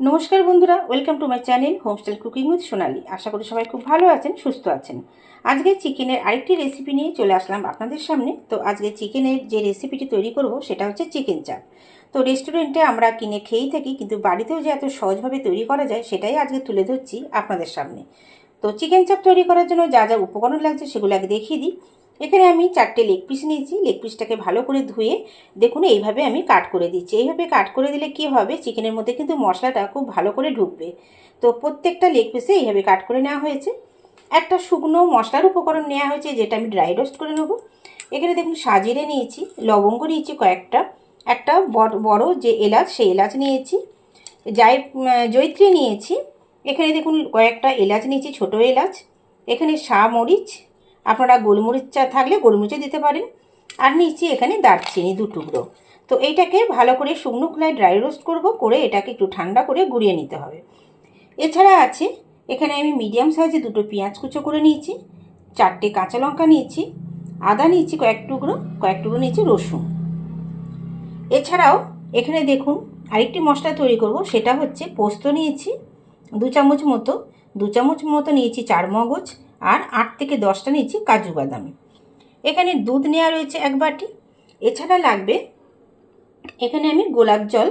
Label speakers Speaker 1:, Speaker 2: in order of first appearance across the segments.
Speaker 1: নমস্কার বন্ধুরা welcome to my channel homestyle cooking with Sonali আশা করি সবাই খুব ভালো আছেন, সুস্থ আছেন। আজকে চিকেনের আরেকটি রেসিপি নিয়ে চলে আসলাম আপনাদের সামনে। তো আজকে চিকেনের যে রেসিপিটি তৈরি করব, সেটা হচ্ছে চিকেন চাপ তো রেস্টুরেন্টে আমরা কিনে খেয়েই থাকি, কিন্তু বাড়িতেও যে এত সহজভাবে তৈরি করা যায়, সেটাই আজকে তুলে ধরছি আপনাদের সামনে। তো চিকেন চাপ তৈরি করার জন্য যা যা উপকরণ লাগছে, সেগুলো আগে দেখিয়ে দিই। এখানে আমি চারটে লেগ পিস নিয়েছি। লেগ পিসটাকে ভালো করে ধুয়ে দেখুন, এইভাবে আমি কাট করে দিচ্ছি। এইভাবে কাট করে দিলে কি হবে? চিকেনের মধ্যে কিন্তু মশলাটা খুব ভালো করে ঢুকবে। তো প্রত্যেকটা লেগ পিসে এইভাবে কাট করে নেওয়া হয়েছে। একটা শুকনো মশলার উপকরণ নেওয়া হয়েছে, যেটা আমি ড্রাই রোস্ট করে নেব। এখানে দেখুন সাজিরে নিয়েছি। লবঙ্গ নিয়েছি কয়েকটা। একটা বড় যে এলাচ, সেই এলাচ নিয়েছি। যাই জৈত্রী নিয়েছি। এখানে দেখুন, কয়েকটা এলাচ নিয়েছি, ছোটো এলাচ। এখানে শা মরিচ আপনারা গোলমরিচ চা থাকলে গোলমরিচও দিতে পারেন। আর নিচ্ছি এখানে দারচিনি দু টুকরো। তো এইটাকে ভালো করে শুকনো খোলায় ড্রাই রোস্ট করব, করে এটাকে একটু ঠান্ডা করে গুঁড়িয়ে নিতে হবে। এছাড়া আছে, এখানে আমি মিডিয়াম সাইজে দুটো পেঁয়াজ কুচো করে নিয়েছি, চারটে কাঁচা লঙ্কা নিয়েছি, আদা নিয়েছি কয়েক টুকরো কয়েক টুকরো নিয়েছি রসুন। এছাড়াও এখানে দেখুন আরেকটি মশলা তৈরি করব, সেটা হচ্ছে পোস্ত নিয়েছি, দু চামচ মতো, দু চামচ মতো নিয়েছি চার মগজ আর আট থেকে দশটা নিয়েছি কাজু বাদাম। এখানে দুধ নেওয়া রয়েছে এক বাটি। এছাড়া লাগবে, এখানে আমি গোলাপ জল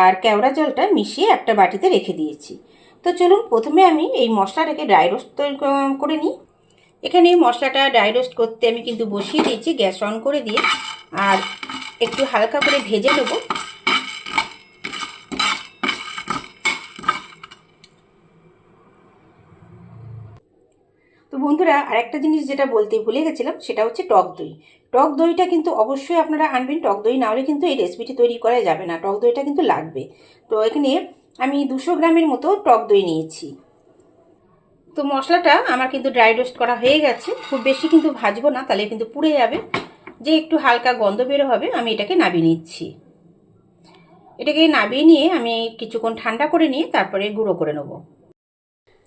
Speaker 1: আর কেওড়া জলটা মিশিয়ে একটা বাটিতে রেখে দিয়েছি। তো চলুন, প্রথমে আমি এই মশলাটাকে ড্রাই রোস্ট তৈরি করে নিই। এখানে মশলাটা ড্রাই রোস্ট করতে আমি কিন্তু বসিয়ে দিয়েছি, গ্যাস অন করে দিয়ে। আর একটু হালকা করে ভেজে নেব তো বন্ধুরা, আরেকটা জিনিস যেটা বলতে ভুলে গেছিলাম, সেটা হচ্ছে টক দই। টক দইটা কিন্তু অবশ্যই আপনারা আনবেন। টক দই না হলে কিন্তু এই রেসিপিটি তৈরি করা যাবে না। টক দইটা কিন্তু লাগবে। তো এখানে আমি দুশো গ্রামের মতো টক দই নিয়েছি। তো মশলাটা আমার কিন্তু ড্রাই রোস্ট করা হয়ে গেছে। খুব বেশি কিন্তু ভাজবো না, তাহলে কিন্তু পুড়ে যাবে। যে একটু হালকা গন্ধ বেরো হবে, আমি এটাকে নাবিয়ে নিচ্ছি। এটাকে নাবিয়ে নিয়ে আমি কিছুক্ষণ ঠান্ডা করে নিয়ে তারপরে গুঁড়ো করে নেব।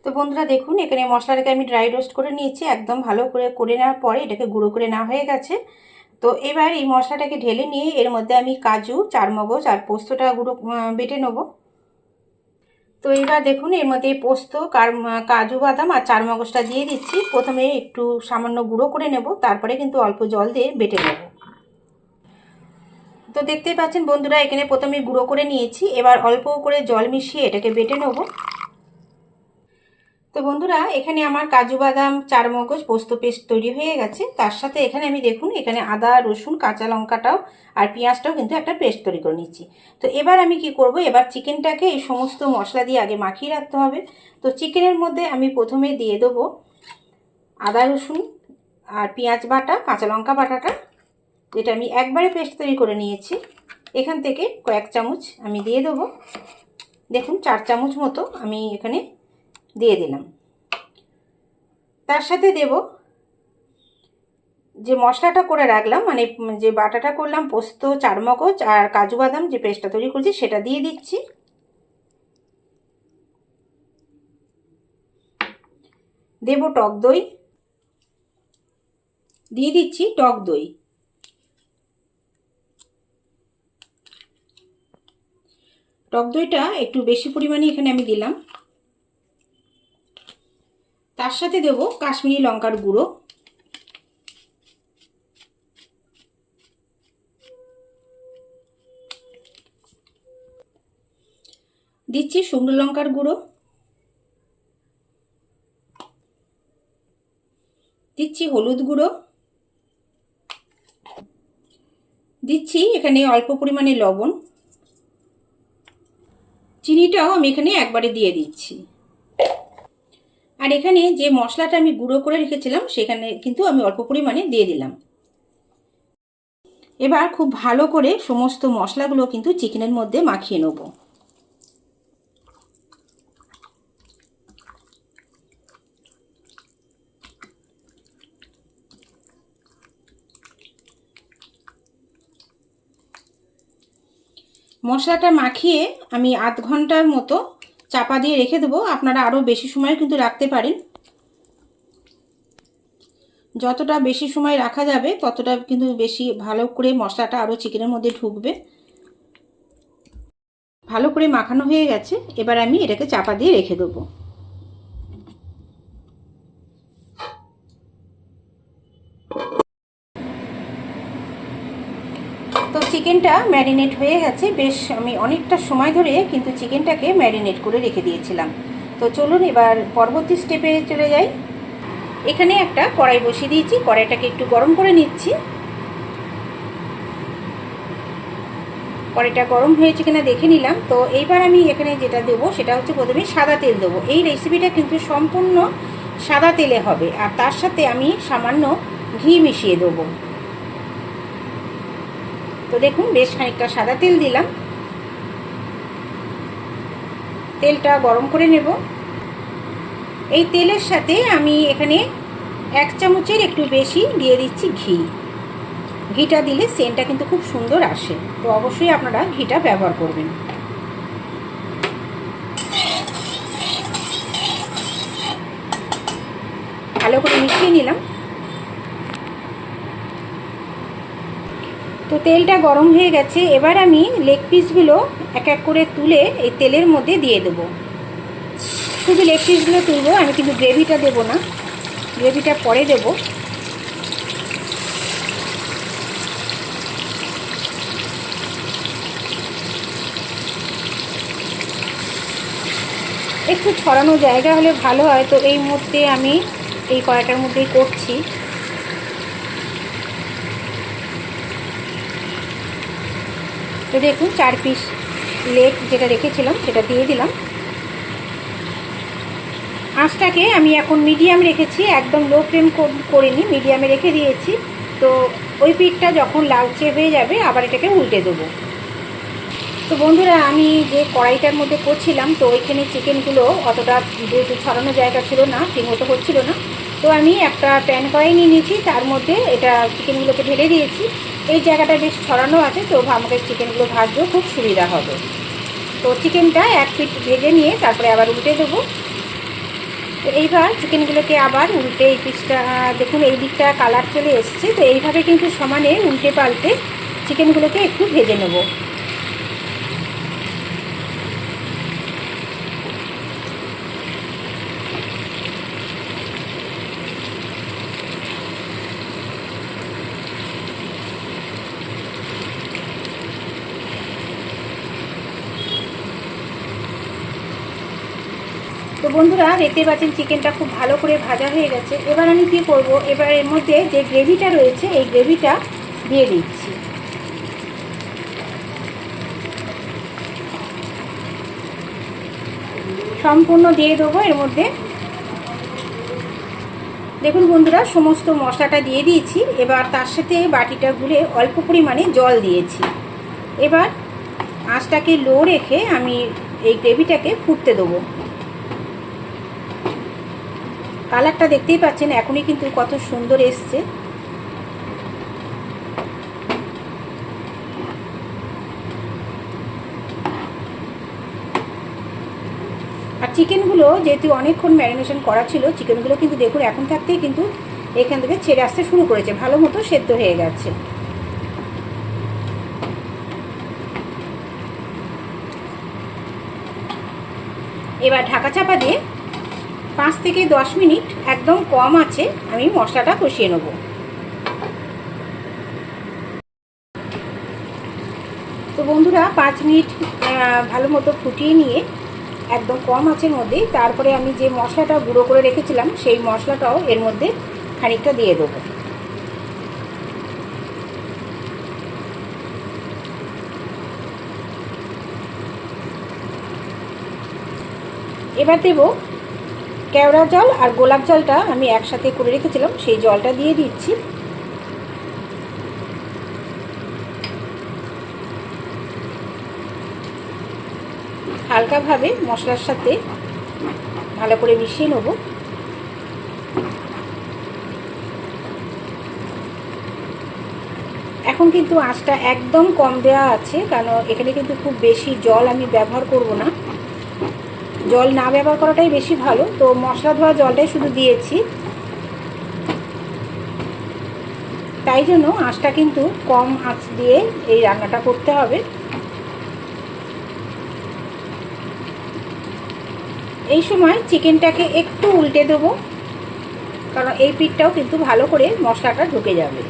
Speaker 1: তো বন্ধুরা দেখুন, এখানে মশলাটাকে আমি ড্রাই রোস্ট করে নিয়েছি। একদম ভালো করে করে নেওয়ার পরে এটাকে গুঁড়ো করে নেওয়া হয়ে গেছে। তো এবার এই মশলাটাকে ঢেলে নিয়ে এর মধ্যে আমি কাজু, চারমগজ আর পোস্তটা গুঁড়ো বেটে নেব। তো এবার দেখুন, এর মধ্যে পোস্ত, কার, কাজু বাদাম আর চারমগজটা দিয়ে দিচ্ছি। প্রথমে একটু সামান্য গুঁড়ো করে নেব, তারপরে কিন্তু অল্প জল দিয়ে বেটে নেব। তো দেখতেই পাচ্ছেন বন্ধুরা, এখানে প্রথমে গুঁড়ো করে নিয়েছি। এবার অল্প করে জল মিশিয়ে এটাকে বেটে নেব। তো বন্ধুরা, এখানে আমার কাজু বাদাম চারমগজ পোস্ত পেস্ট তৈরি হয়ে গেছে। তার সাথে এখানে আমি দেখুন, এখানে আদা, রসুন, কাঁচা লঙ্কাটাও আর পেঁয়াজটাও কিন্তু একটা পেস্ট তৈরি করে নিচ্ছি। তো এবার আমি কি করব? এবার চিকেনটাকে এই সমস্ত মশলা দিয়ে আগে মাখিয়ে রাখতে হবে। তো চিকেনের মধ্যে আমি প্রথমে দিয়ে দেবো আদা, রসুন আর পেঁয়াজ বাটা, কাঁচা লঙ্কা বাটাটা। যেটা আমি একবারে পেস্ট তৈরি করে নিয়েছি। এখান থেকে কয়েক চামচ আমি দিয়ে দেবো। দেখুন, চার চামচ মতো আমি এখানে দিয়ে দিলাম। তার সাথে দেব যে মশলাটা করে রাখলাম মানে যে বাটাটা করলাম, পোস্ত, চারমগজ আর কাজু বাদাম যে পেস্টটা তৈরি করছি সেটা দিয়ে দিচ্ছি। দেব টক দই। দিয়ে দিচ্ছি টক দই। টক দইটা একটু বেশি পরিমাণে এখানে আমি দিলাম। তার সাথে দেব কাশ্মীরি লঙ্কার গুঁড়ো। দিচ্ছি শুকনো লঙ্কার গুঁড়ো। দিচ্ছি হলুদ গুঁড়ো। দিচ্ছি এখানে অল্প পরিমাণে লবণ। চিনিটাও আমি এখানে একবারে দিয়ে দিচ্ছি। আর এখানে যে মশলাটা আমি গুঁড়ো করে রেখেছিলাম, সেখানে কিন্তু আমি অল্প পরিমাণে দিয়ে দিলাম। এবার খুব ভালো করে সমস্ত মশলাগুলো কিন্তু চিকেনের মধ্যে মাখিয়ে নেব। মশলাটা মাখিয়ে আমি আধ ঘণ্টার মতো চাপা দিয়ে রেখে দেবো। আপনারা আরও বেশি সময় কিন্তু রাখতে পারেন। যতটা বেশি সময় রাখা যাবে, ততটা কিন্তু বেশি ভালো করে মশলাটা আরও চিকেনের মধ্যে ঢুকবে। ভালো করে মাখানো হয়ে গেছে। এবার আমি এটাকে চাপা দিয়ে রেখে দেবো। তো চিকেনটা ম্যারিনেট হয়ে গেছে। বেশ আমি অনেকটা সময় ধরে কিন্তু চিকেনটাকে ম্যারিনেট করে রেখে দিয়েছিলাম। তো চলুন এবার পরবর্তী স্টেপে চলে যাই। এখানে একটা কড়াই বসিয়ে দিয়েছি। কড়াইটাকে একটু গরম করে নিচ্ছি। কড়াইটা গরম হয়েছে কিনা দেখে নিলাম। তো এইবার আমি এখানে যেটা দেবো সেটা হচ্ছে প্রথমে সাদা তেল দেবো। এই রেসিপিটা কিন্তু সম্পূর্ণ সাদা তেলে হবে। আর তার সাথে আমি সামান্য ঘি মিশিয়ে দেবো। তো দেখুন, বেশ খানিকটা সাদা তেল দিলাম। তেলটা গরম করে নেব। এই তেলের সাথে আমি এখানে এক চামচের একটু বেশি দিয়ে দিচ্ছি ঘি। ঘিটা দিলে সেন্টটা কিন্তু খুব সুন্দর আসে। তো অবশ্যই আপনারা ঘিটা ব্যবহার করবেন। ভালো করে মিশিয়ে নিলাম। তো তেলটা গরম হয়ে গেছে, এবার আমি লেগ পিসগুলো এক এক করে তুলে এই তেলের মধ্যে দিয়ে দেবো। শুধু লেগ পিসগুলো তুলবো, আমি কিন্তু গ্রেভিটা দেবো না। গ্রেভিটা পরে দেবো। একটু ছড়ানো জায়গা হলে ভালো হয়, তো এই মুহূর্তে আমি এই কড়াইটার মধ্যেই করছি। তো দেখুন, চার পিস লেগ যেটা রেখেছিলাম, সেটা দিয়ে দিলাম। আঁচটাকে আমি এখন মিডিয়াম রেখেছি, একদম লো ফ্লেম করিনি মিডিয়ামে রেখে দিয়েছি। তো ওই পিঠটা যখন লালচে হয়ে যাবে, আবার এটাকে উল্টে দেবো। তো বন্ধুরা, আমি যে কড়াইটার মধ্যে করছিলাম, তো ওইখানে চিকেনগুলো অতটা যেহেতু ছড়ানো জায়গা ছিল না, ঠিকমতো হচ্ছিল না। তো আমি একটা প্যান কড়াই নিয়ে নিয়েছি, তার মধ্যে এটা চিকেনগুলোকে ঢেলে দিয়েছি। এই জায়গাটা বেশ ছড়ানো আছে, তো আমাকে চিকেনগুলো ভাজতেও খুব সুবিধা হবে। তো চিকেনটা এক পিট ভেজে নিয়ে তারপরে আবার উল্টে দেবো। তো এইবার চিকেনগুলোকে আবার উল্টে এই পিসটা দেখুন এই দিকটা কালার চলে এসছে, তো এইভাবে কিন্তু সমানে উল্টে পাল্টে চিকেনগুলোকে একটু ভেজে নেব। বন্ধুরা দেখতে পাচ্ছেন চিকেনটা খুব ভালো করে ভাজা হয়ে গেছে। এবার আমি কী করব? এবার এর মধ্যে যে গ্রেভিটা রয়েছে, এই গ্রেভিটা দিয়ে দিচ্ছি। সম্পূর্ণ দিয়ে দেবো এর মধ্যে। দেখুন বন্ধুরা, সমস্ত মশলাটা দিয়ে দিয়েছি। এবার তার সাথে বাটিটা গুলে অল্প পরিমাণে জল দিয়েছি। এবার আঁচটাকে লো রেখে আমি এই গ্রেভিটাকে ফুটতে দেবো। কালারটা দেখতেই পাচ্ছেন, এখনই কিন্তু কত সুন্দর এসছে। আর চিকেনগুলো যেহেতু অনেকক্ষণ ম্যারিনেশন করা ছিল, চিকেনগুলো কিন্তু দেখুন, এখন থাকতেই কিন্তু এখান থেকে ছেড়ে আসতে শুরু করেছে। ভালো মতো সেদ্ধ হয়ে গেছে। এবার ঢাকা চাপা দিয়ে পাঁচ থেকে দশ মিনিট একদম কম আছে, আমি মশলাটা কষিয়ে নেব। তো বন্ধুরা, পাঁচ মিনিট ভালো মতো ফুটিয়ে নিয়ে একদম কম আঁচের মধ্যে তারপরে আমি যে মশলাটা গুঁড়ো করে রেখেছিলাম, সেই মশলাটাও এর মধ্যে খানিকটা দিয়ে দেবো। এবার দেবো কেওড়া জল আর গোলাপ জলটা আমি একসাথে করে রেখেছিলাম, সেই জলটা দিয়ে দিচ্ছি। হালকাভাবে মশলার সাথে ভালো করে মিশিয়ে নেব। এখন কিন্তু আঁচটা একদম কম দেওয়া আছে, কারণ এখানে কিন্তু খুব বেশি জল আমি ব্যবহার করব না। জল না ব্যবহার করাটাই বেশি ভালো। তো মশলা ধোয়া জলটাই শুধু দিয়েছি। তাই জন্য আঁচটা কিন্তু কম আঁচ দিয়ে এই রান্নাটা করতে হবে। এই সময় চিকেনটাকে একটু উল্টে দেবো, কারণ এই পিঠটাও কিন্তু ভালো করে মশলাটা ঢুকে যাবে।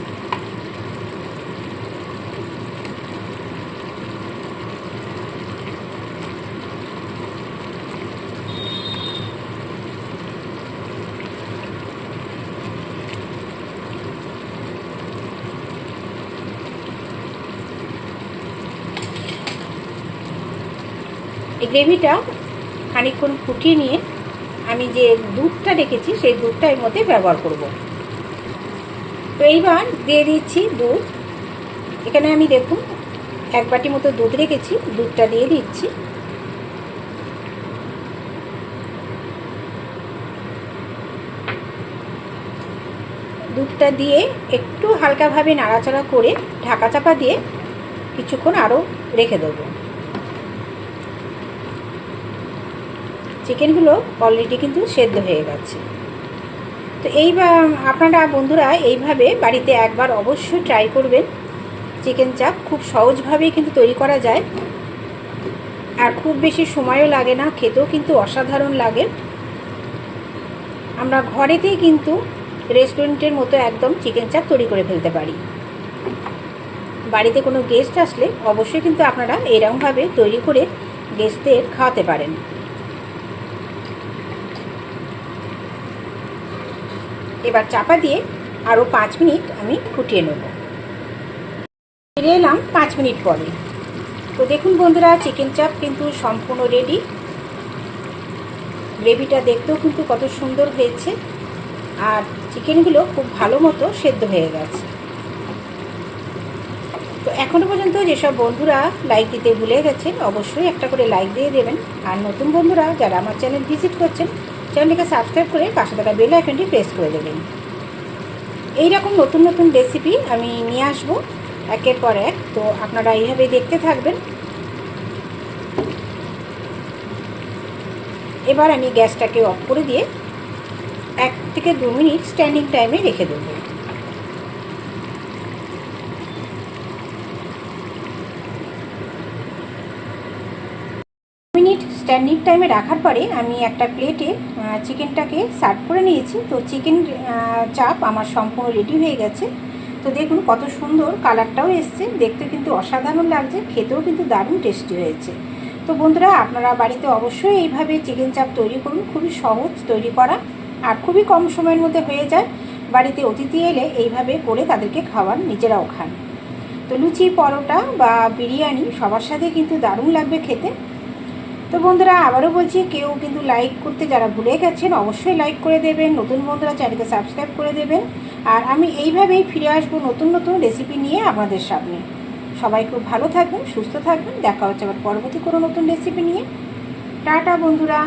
Speaker 1: এই গ্রেভিটা খানিকক্ষণ ফুটিয়ে নিয়ে আমি যে দুধটা রেখেছি, সেই দুধটা এর মধ্যে ব্যবহার করব। তো এইবার দিয়ে দিচ্ছি দুধ। এখানে আমি দেখুন, এক বাটি মতো দুধ রেখেছি, দুধটা দিয়ে দিচ্ছি। দুধটা দিয়ে একটু হালকাভাবে নাড়াচাড়া করে ঢাকা চাপা দিয়ে কিছুক্ষণ আরও রেখে দেবো। চিকেনগুলো অলরেডি কিন্তু সেদ্ধ হয়ে গেছে। তো এই আপনারা বন্ধুরা এইভাবে বাড়িতে একবার অবশ্যই ট্রাই করবেন। চিকেন চাপ খুব সহজভাবেই কিন্তু তৈরি করা যায়। আর খুব বেশি সময়ও লাগে না, খেতেও কিন্তু অসাধারণ লাগে। আমরা ঘরেতেই কিন্তু রেস্টুরেন্টের মতো একদম চিকেন চাপ তৈরি করে ফেলতে পারি। বাড়িতে কোনো গেস্ট আসলে অবশ্যই কিন্তু আপনারা এরকমভাবে তৈরি করে গেস্টদের খাওয়াতে পারেন। এবার চাপা দিয়ে আরও পাঁচ মিনিট আমি ফুটিয়ে নেব। ফিরে এলাম পাঁচ মিনিট পরে। তো দেখুন বন্ধুরা চিকেন চাপ কিন্তু সম্পূর্ণ রেডি গ্রেভিটা দেখতেও কিন্তু কত সুন্দর হয়েছে। আর চিকেনগুলো খুব ভালো মতো সেদ্ধ হয়ে গেছে। তো এখনও পর্যন্ত যেসব বন্ধুরা লাইক দিতে ভুলে গেছেন, অবশ্যই একটা করে লাইক দিয়ে দেবেন। আর নতুন বন্ধুরা যারা আমার চ্যানেল ভিজিট করছেন চ্যানেলটিকে সাবস্ক্রাইব করে পাশে থাকা বেল আইকনটি প্রেস করে দেবেন। এইরকম নতুন নতুন রেসিপি আমি নিয়ে আসব একের পর এক, তো আপনারা এইভাবে দেখতে থাকবেন। এবার আমি গ্যাসটাকে অফ করে দিয়ে এক থেকে দু মিনিট স্ট্যান্ডিং টাইমে রেখে দেবো মিনিট স্ট্যান্ডিং টাইমে রাখার পরে আমি একটা প্লেটে চিকেনটাকে সার্ভ করে নিয়েছি। তো চিকেন চাপ আমার সম্পূর্ণ রেডি হয়ে গেছে। তো দেখুন কত সুন্দর কালারটাও এসছে। দেখতে কিন্তু অসাধারণ লাগছে। খেতেও কিন্তু দারুণ টেস্টি হয়েছে। তো বন্ধুরা, আপনারা বাড়িতে অবশ্যই এইভাবে চিকেন চাপ তৈরি করুন। খুবই সহজ তৈরি করা আর খুবই কম সময়ের মধ্যে হয়ে যায়। বাড়িতে অতিথি এলে এইভাবে করে তাদেরকে খাওয়ান, নিজেরাও খান। তো লুচি, পরোটা বা বিরিয়ানি সবার সাথে কিন্তু দারুণ লাগবে খেতে। তো বন্ধুরা, আবারও বলছি, কেউ কিন্তু লাইক করতে যারা ভুলে গেছেন, অবশ্যই লাইক করে দেবেন। নতুন বন্ধুরা, চ্যানেলকে সাবস্ক্রাইব করে দেবেন। আর আমি এইভাবেই ফিরে আসব নতুন নতুন রেসিপি নিয়ে আপনাদের সামনে। সবাই খুব ভালো থাকবেন, সুস্থ থাকবেন। দেখা হচ্ছে আবার পরবর্তী কোনো নতুন রেসিপি নিয়ে। টাটা বন্ধুরা।